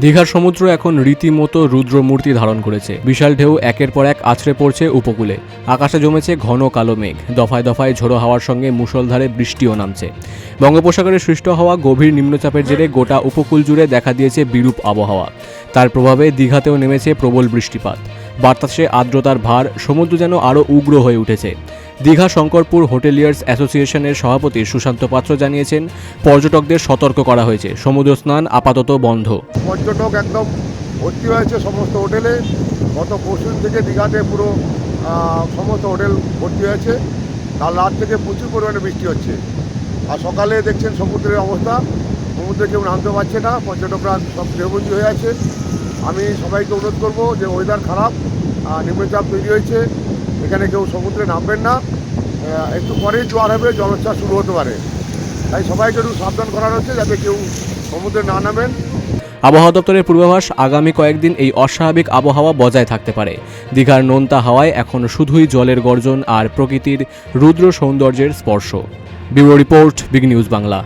দীঘার সমুদ্র এখন রীতিমতো রুদ্রমূর্তি ধারণ করেছে। বিশাল ঢেউ একের পর এক আছড়ে পড়ছে উপকূলে। আকাশে জমেছে ঘন কালো মেঘ। দফায় দফায় ঝোড়ো হাওয়ার সঙ্গে মুষলধারে বৃষ্টিও নামছে। বঙ্গোপসাগরে সৃষ্ট হওয়া গভীর নিম্নচাপের জেরে গোটা উপকূল জুড়ে দেখা দিয়েছে বিরূপ আবহাওয়া। তার প্রভাবে দীঘাতেও নেমেছে প্রবল বৃষ্টিপাত। বাতাসে আর্দ্রতার ভার, সমুদ্র যেন আরও উগ্র হয়ে উঠেছে। দীঘা শঙ্করপুর হোটেলিয়ার্স অ্যাসোসিয়েশনের সভাপতি সুশান্ত পাত্র জানিয়েছেন, পর্যটকদের সতর্ক করা হয়েছে। সমুদ্র স্নান আপাতত বন্ধ। পর্যটক একদম ভর্তি হয়েছে সমস্ত হোটেলে। গত পরশু থেকে দীঘাতে পুরো সমস্ত হোটেল ভর্তি হয়েছে। কাল রাত থেকে প্রচুর পরিমাণে বৃষ্টি হচ্ছে। আর সকালে দেখছেন সমুদ্রের অবস্থা। সমুদ্রে কেউ নামতে পারছে না। পর্যটকরা সব গৃহবন্দী হয়ে আছে। আমি সবাইকে অনুরোধ করব যে ওয়েদার খারাপ নিম্নচাপ তৈরি হয়েছে। এখানে কেউ সমুদ্রে নামবেন না। একটু পরেই জোয়ার হবে, জলোচ্ছ্বাস শুরু হতে পারে। তাই সবাইকে একটু সাবধান করানো হচ্ছে যাতে কেউ সমুদ্রে না নামেন। আবহাওয়া দপ্তরের পূর্বাভাস, আগামী কয়েকদিন এই অস্বাভাবিক আবহাওয়া বজায় থাকতে পারে। দীঘার নোনতা হাওয়ায় এখন শুধুই জলের গর্জন আর প্রকৃতির রুদ্র সৌন্দর্যের স্পর্শ। Bureau report, big news Bangla.